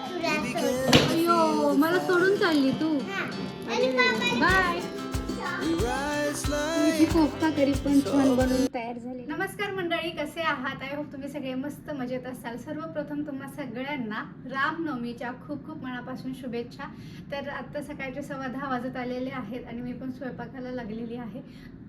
अयो मला सोडून चालली तू. बाय कोफ्ता करी पण छान बनवून तयार झाली. नमस्कार मंडळी कसे आहात? आय होप तुम्ही सगळे मस्त मजेत असाल. सर्वप्रथम तुम्हा सगळ्यांना रामनवमीच्या खूप खूप मनापासून शुभेच्छा. तर आत्ता सकाळचे सव्वा दहा वाजत आलेले आहेत आणि मी पण स्वयंपाकाला लागलेली आहे.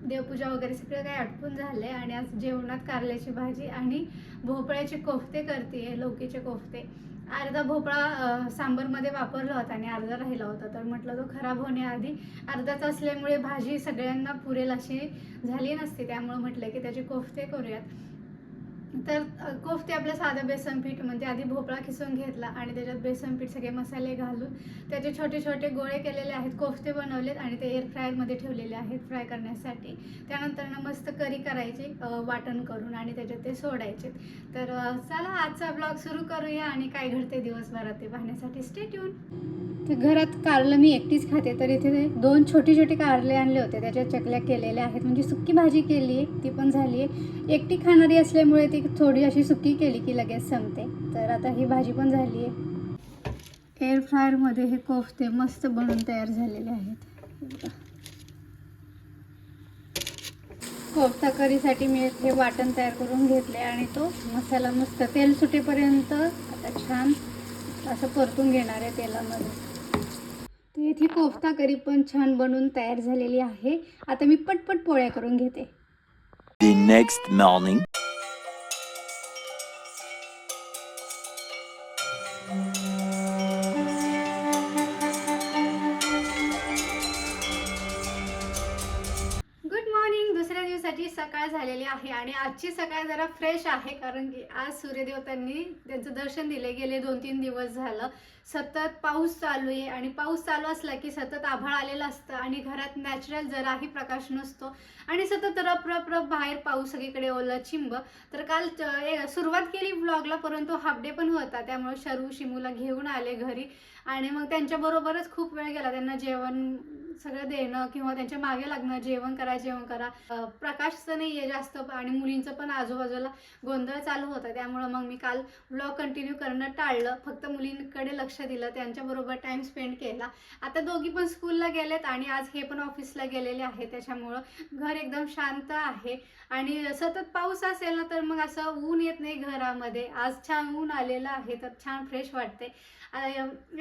देवपूजा वगैरे सगळं काही आटपून झालं आहे आणि आज जेवणात कारल्याची भाजी आणि भोपळ्याचे कोफ्ते करते लौकीचे कोफ्ते. अर्धा भोपळा सांबरमध्ये वापरला होता आणि अर्धा राहिला होता. तर म्हटलं तो खराब होण्याआधी अर्धाच असल्यामुळे भाजी सगळ्यांना पुरेल अशी झाली नसती. त्यामुळे म्हटलं की त्याचे कोफ्ते करूयात. तर कोफ्ते आपलं साधं बेसन पीठ म्हणजे आधी भोपळा खिसून घेतला आणि त्याच्यात बेसन पीठ सगळे मसाले घालून त्याचे छोटे छोटे गोळे केलेले आहेत. कोफ्ते बनवलेत आणि ते एअर फ्रायरमध्ये ठेवलेले आहेत फ्राय करण्यासाठी. त्यानंतर ना मस्त करी करायची वाटण करून आणि त्याच्यात ते सोडायचे. तर चला आजचा ब्लॉग सुरू करूया आणि काय घडते दिवसभरात ते पाहण्यासाठी. स्टेट येऊन ते घरात कारलं मी एकटीच खाते. तर इथे दोन छोटे छोटे कारले आणले होते. त्याच्या चकल्या केलेल्या आहेत. म्हणजे सुक्की भाजी केली आहे ती पण झाली आहे एकटी खाणारी असल्यामुळे ती थोडी अशी सुकी केली की लगेच संपते. तर आता ही भाजी पण झाली आहे एअर फ्रायरमध्ये हे कोफ्ते मस्त बनून तयार झालेले आहेत. कोफ्ता करीसाठी मी हे वाटण तयार करून घेतले आणि तो मसाला मस्त तेल सुटेपर्यंत आता छान असं परतून घेणार आहे तेलामध्ये. तर इथे कोफ्ता करी पण छान बनवून तयार झालेली आहे. आता मी पटपट पोळ्या करून घेते. नेक्स्ट मॉर्निंग सकाळ झालेली आहे आणि आजची सकाळ जरा फ्रेश आहे कारण की आज सूर्यदेवतांनी त्यांचं दर्शन दिले. गेले दोन तीन दिवस झालं. सतत पाऊस चालू आहे आणि पाऊस चालू असला की सतत आभाळ आलेलं असतं आणि घरात नॅचरल जराही प्रकाश नसतो. आणि सतत रप रप रप बाहेर पाऊस सगळीकडे ओला चिंब. तर काल सुरुवात केली ब्लॉगला परंतु हाफ डे पण होता. त्यामुळे शरू शिमूला घेऊन आले घरी. आणि मग त्यांच्याबरोबरच खूप वेळ गेला. त्यांना जेवण सगळं देणं किंवा त्यांच्या मागे लागणं जेवण करा जेवण करा. प्रकाशचं नाही आहे जास्त आणि मुलींचं पण आजूबाजूला गोंधळ चालू होता. त्यामुळं मग मी काल ब्लॉग कंटिन्यू करणं टाळलं. फक्त मुलींकडे लक्ष दिलं त्यांच्याबरोबर टाइम स्पेंड केला. आता दोघी पण स्कूलला गेलेत आणि आज हे पण ऑफिसला गेलेले आहे त्याच्यामुळं घर एकदम शांत आहे. आणि सतत पाऊस असेल ना तर मग असं ऊन येत नाही घरामध्ये. आज छान ऊन आलेलं आहे तर छान फ्रेश वाटते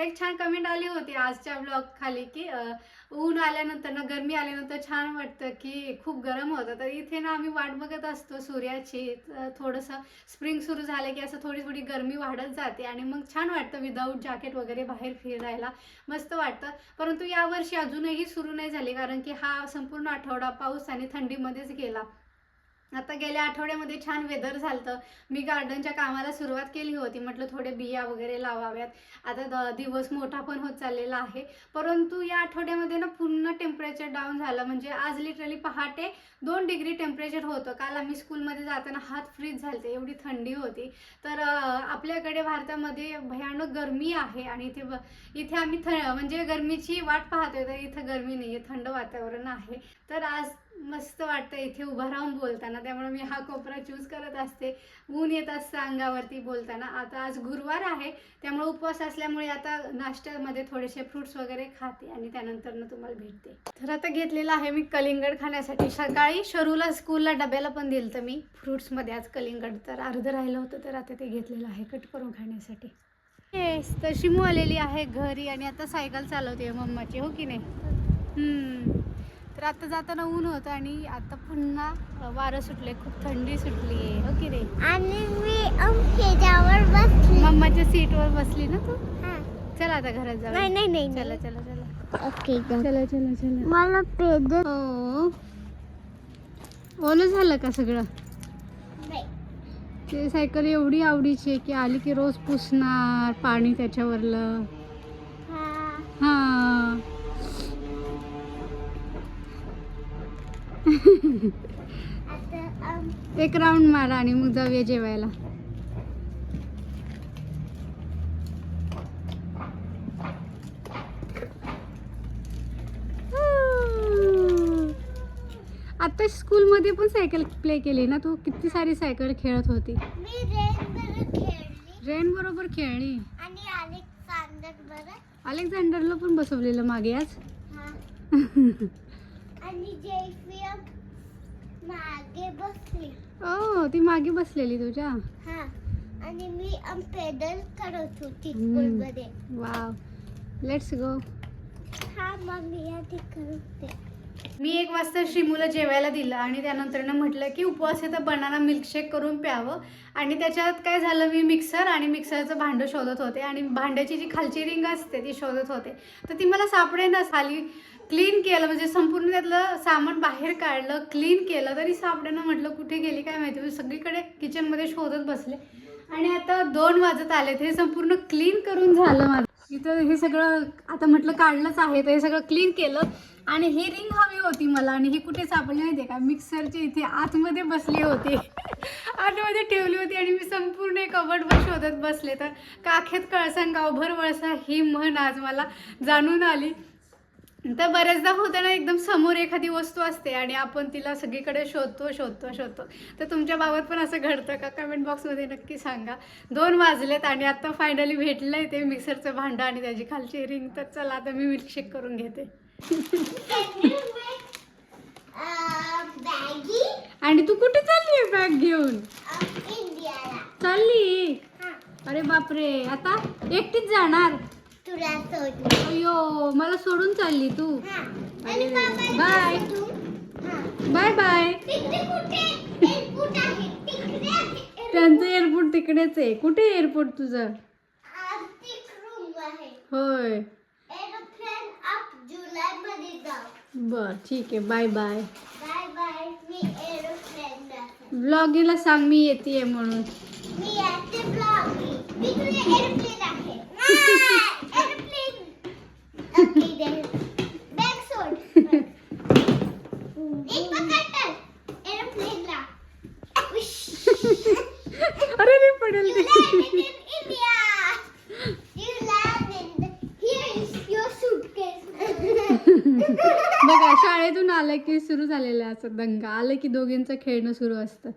एक छान कमेंट आली होती आजच्या ब्लॉग खाली की ऊन आल्यानंतर ना गरमी आल्यानंतर छान वाटतं की खूप गरम होतं. तर इथे ना आम्ही वाट बघत असतो सूर्याची. थोडंसं स्प्रिंग सुरू झालं की असं थोडी थोडी गरमी वाढत जाते आणि मग छान वाटतं विदाऊट जॅकेट वगैरे बाहेर फिरायला. मस्त वाटतं. परंतु यावर्षी अजूनही सुरू नाही झाली कारण की हा संपूर्ण आठवडा पाऊस आणि थंडीमध्येच गेला. आता गेल्या आठवड्यामध्ये छान वेदर झालं मी गार्डनच्या कामाला सुरुवात केली होती. म्हटलं थोडे बिया वगैरे लावाव्यात. आता द दिवस मोठा पण होत चाललेला आहे. परंतु या आठवड्यामध्ये ना पूर्ण टेम्परेचर डाऊन झालं. म्हणजे आज लिटरली पहाटे दोन डिग्री टेम्परेचर होतं. काल आम्ही स्कूलमध्ये जाताना हात फ्रीज झालते. एवढी थंडी होती. तर आपल्याकडे भारतामध्ये भयानक गरमी आहे आणि इथे ब- इथे आम्ही थ म्हणजे गरमीची वाट पाहतोय. तर इथं गरमी नाही आहे थंड वातावरण आहे. तर आज मस्त वाटतं. इथे उभं राहून बोलताना. त्यामुळे मी हा कोपरा चूज करत असते. ऊन येत असतं अंगावरती बोलताना. आता आज गुरुवार आहे त्यामुळे उपवास असल्यामुळे आता नाश्त्यामध्ये थोडेसे फ्रुट्स वगैरे खाते आणि त्यानंतर ना तुम्हाला भेटते. तर आता घेतलेलं आहे मी कलिंगड खाण्यासाठी. सकाळी शरूला स्कूलला डब्याला पण दिलं तर मी फ्रुट्समध्ये आज कलिंगड तर अर्धं राहिलं होतं तर आता ते घेतलेलं आहे कट करून खाण्यासाठी. येस तर शिमू आलेली आहे घरी आणि आता सायकल चालवते मम्माची हो की नाही? तर आता जाताना ऊन होतं आणि आता पुन्हा वारं सुटले. खूप थंडी सुटली. आहे हो की नाही? आणि मी मम्माच्या सीटवर बसली ना तू? हा. चला आता घरात जाऊ नाही नाही नाही चला चला चला. ओके चला चला चला. मला हो. ओलं झालं का सगळं? ते सायकल एवढी आवडीची आहे की आली की रोज पुसणार पाणी त्याच्यावरलं. एक राऊंड मारा आणि मग जाऊया जेवायला. आता स्कूलमध्ये पण सायकल प्ले केली ना? तू किती सारी सायकल खेळत होती. मी रेन बरोबर खेळली. अलेक्झांडरला पण बसवलेलं मागे आज? हा. आणि मागे बसली. ओ ती मागे बसलेली तुझ्या? हा आणि मी पेडल करत होती. स्कूलमध्ये वाव लेट्स गो हा मम्मी या करते मी एक वाजता श्रीमूला जेवायला दिलं आणि त्यानंतर ना म्हटलं की उपवास तर बनाना मिल्कशेक करून प्यावं. आणि त्याच्यात काय झालं मी मिक्सर आणि मिक्सरचं भांडं शोधत होते आणि भांड्याची जी खालची रिंग असते ती शोधत होते. तर ती मला सापडेनाच खाली क्लीन केलं म्हणजे संपूर्ण त्यातलं सामान बाहेर काढलं क्लीन केलं तरी सापडेना म्हटलं कुठे गेली काय माहिती? मी सगळीकडे किचनमध्ये शोधत बसले. आणि आता दोन वाजत आलेत. हे संपूर्ण क्लीन करून झालं माझं. इथं हे सगळं आता म्हटलं काढलंच आहे तर हे सगळं क्लीन केलं. आणि ही रिंग हवी होती मला. आणि ही कुठे सापडली माहिती का? मिक्सरच्या इथे आतमध्ये बसली होती. आतमध्ये ठेवली होती आणि मी संपूर्ण कबडवर शोधत बसले. तर काखेत कळसा आणि गावभर वळसा ही म्हण आज मला जाणून आली. तर बऱ्याचदा होतं ना एकदम समोर एखादी वस्तू असते आणि आपण तिला सगळीकडे शोधतो शोधतो शोधतो. तर तुमच्या बाबत पण असं घडतं का? कमेंट बॉक्समध्ये नक्की सांगा. दोन वाजलेत आणि आता फायनली भेटलं आहे ते मिक्सरचं भांडं आणि त्याची खालची रिंग तर चला आता मी मिल्कशेक करून घेते. आणि तू कुठे चालली आहे बॅग घेऊन? चालली? अरे बापरे आता एकटीच जाणार? तुला सोडली अयो मला सोडून चालली तू. हा. अरे, आणि बाबाला बाय. हा. Bye bye. तिकडे कुठे? एअरपोर्ट आहे. तिकडे आहे. त्यांचं एअरपोर्ट तिकडेच आहे. कुठे एअरपोर्ट तुझं? आर्टिक रूम आहे. होय. एरोप्लेन अप जुलै मध्ये जाऊ. बर ठीक आहे. Bye bye. Bye bye. मी एरोप्लेन आहे. ब्लॉगीला सांग मी येते म्हणून. मी येते ब्लॉग तिकडे एरोप्लेन आहे. शाळेतून आलं की सुरू झालेलं आहे असं दंगा. आलं की दोघींचं खेळणं सुरू असतं.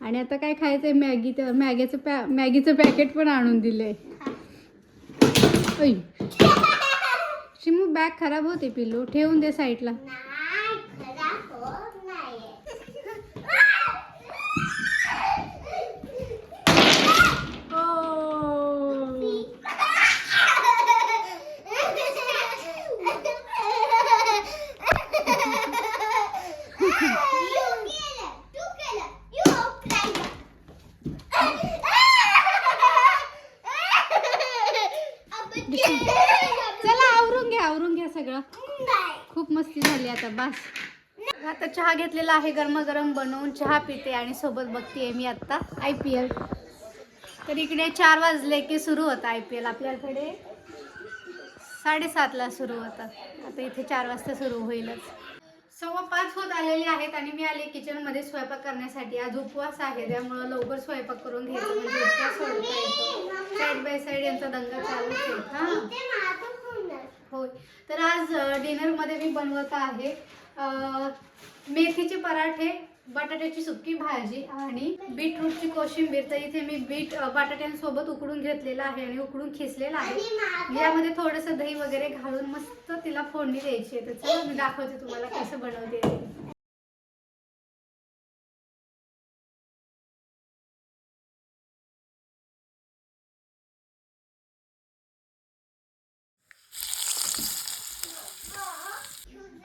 आणि आता काय खायचं आहे मॅगी तर मॅगीचं पॅ मॅगीचं पॅकेट पण आणून दिलंय. ऐ शिमू बॅग खराब होते पिल्लू. ठेवून दे साईडला नाही खराब होत नाहीये. You केलं, तू केलं. You outlined. आपण केलं. चला आवरून घ्या आवरून घ्या सगळं. खूप मस्ती झाली आता बस. आता चहा घेतलेला आहे गरमागरम बनवून चहा पिते आणि सोबत बघतेय मी आता आय पी एल तर इकडे चार वाजले की सुरू होतं आय पी एल आपल्याकडे. साडेसातला सुरू होतं. आता इथे चार वाजता सुरू होईलच. सव्वा पाच होत आलेले आहेत आणि मी आले किचनमध्ये स्वयंपाक करण्यासाठी. आज उपवास आहे त्यामुळं लवकर स्वयंपाक करून घ्यायचं. म्हणजे उपवास सोडता येतो. साईड बाय साईड यांचा दंगा चालूच आहे. हां. होय. तर आज डिनरमध्ये मी बनवत आहे मेथीचे पराठे बटाट्याची सुकी भाजी आणि बीटरूटची कोशिंबीर. तर इथे मी बीट बटाट्यांसोबत उकडून घेतलेलं आहे आणि उकडून खिसलेलं आहे. यामध्ये थोडंसं दही वगैरे घालून मस्त तिला फोडणी द्यायची आहे. तर चला मी दाखवते तुम्हाला कसं बनवते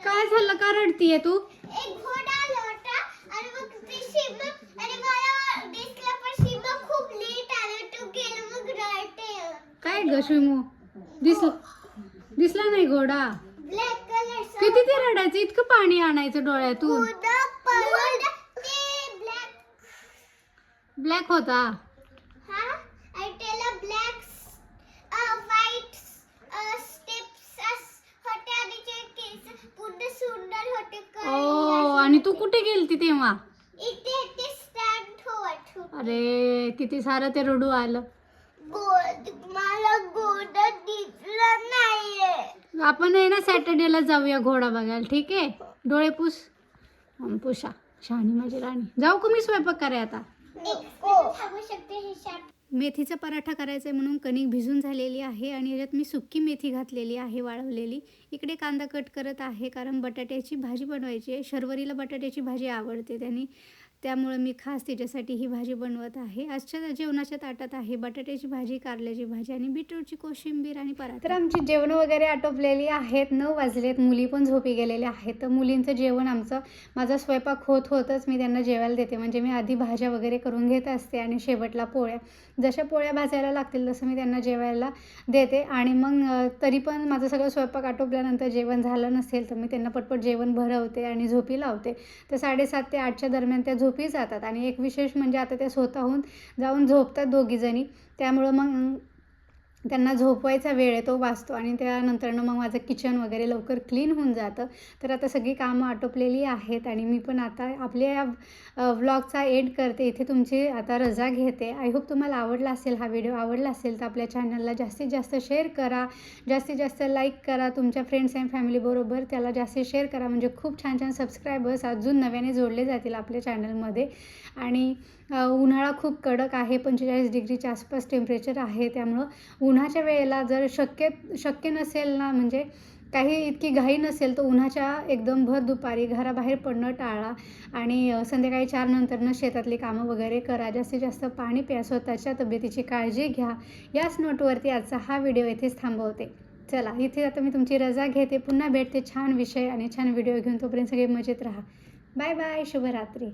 काय झालं? का रडतीये तू एक घोडा आला होता आणि मग ते शिमला आणि मला दिसलं पण शिमला खूप लेट आलं तो गेलं मग रडते काय ग शिमू. दिसला दिसला नाही घोडा. किती ते रडायचं? इतकं पाणी आणायचं डोळ्यातून. ब्लॅक होता. हा? ओ आणि तू कुठे गेलती तेव्हा? होत अरे किती सारं ते रडू आलं गोड मला गोड दिसलं नाहीये आपण आहे ना सॅटर्डेला जाऊया घोडा बघायला ठीक आहे? डोळे पुस. पुषा. शहाणी माझी राणी. जाऊ का मी स्वयंपाक कराय आता? मेथीचा पराठा करायचा आहे म्हणून कणिक भिजून झालेली आहे आणि याच्यात मी सुक्की मेथी घातलेली आहे वाळवलेली. इकडे कांदा कट करत आहे कारण बटाट्याची भाजी बनवायची आहे. शर्वरीला बटाट्याची भाजी आवडते त्यांनी. त्यामुळं मी खास तिच्यासाठी ही भाजी बनवत आहे. आजच्या जेवणाच्या ताटात आहे बटाट्याची भाजी कारल्याची भाजी आणि बीटरूटची कोशिंबीर आणि पराठा. तर आमची जेवणं वगैरे आटोपलेली आहेत. नऊ वाजलेत. मुली पण झोपी गेलेल्या आहेत. तर मुलींचं जेवण आमचं माझा स्वयंपाक होत होतच मी त्यांना जेवायला देते. म्हणजे मी आधी भाज्या वगैरे करून घेत असते आणि शेवटला पोळ्या. जशा पोळ्या भाजायला लागतील तसं मी त्यांना जेवायला देते. आणि मग तरी पण माझं सगळं स्वयंपाक आटोपल्यानंतर जेवण झालं नसेल तर मी त्यांना पटपट जेवण भरवते आणि झोपी लावते. तर साडेसात ते आठच्या दरम्यान त्या झोप जातात. आणि एक विशेष म्हणजे आता त्या स्वतःहून जाऊन झोपतात दोघीजणी. त्यामुळं मग त्यांना झोपवायचा वेळ आहे तो वाचतो आणि त्यानंतरनं मग माझं किचन वगैरे लवकर क्लीन होऊन जातं. तर आता सगळी कामं आटोपलेली आहेत आणि मी पण आता आपल्या व्लॉगचा एंड करते. इथे तुमची आता रजा घेते. आय होप तुम्हाला आवडला असेल हा व्हिडिओ आवडला असेल तर आपल्या चॅनलला जास्तीत जास्त शेअर करा. जास्तीत जास्त लाईक करा. तुमच्या फ्रेंड्स अँड फॅमिलीबरोबर त्याला जास्तीत शेअर करा. म्हणजे खूप छान छान सबस्क्रायबर्स अजून नव्याने जोडले जातील आपल्या चॅनलमध्ये आणि उन्हाळा खूप कडक आहे पंचेचाळीस डिग्रीच्या आसपास टेम्परेचर आहे त्यामुळं उन्हाच्या वेळेला जर शक्य शक्य नसेल ना म्हणजे काही इतकी घाई नसेल तर उन्हाच्या एकदम भर दुपारी घराबाहेर पडणं टाळा आणि संध्याकाळी चार नंतरनं शेतातली कामं वगैरे करा जास्तीत जास्त पाणी प्या स्वतःच्या तब्येतीची काळजी घ्या. याच नोटवरती आजचा हा व्हिडिओ इथेच थांबवते. चला इथे आता मी तुमची रजा घेते. पुन्हा भेटते छान विषय आणि छान व्हिडिओ घेऊन. तोपर्यंत सगळे मजेत राहा. बाय बाय शुभरात्री.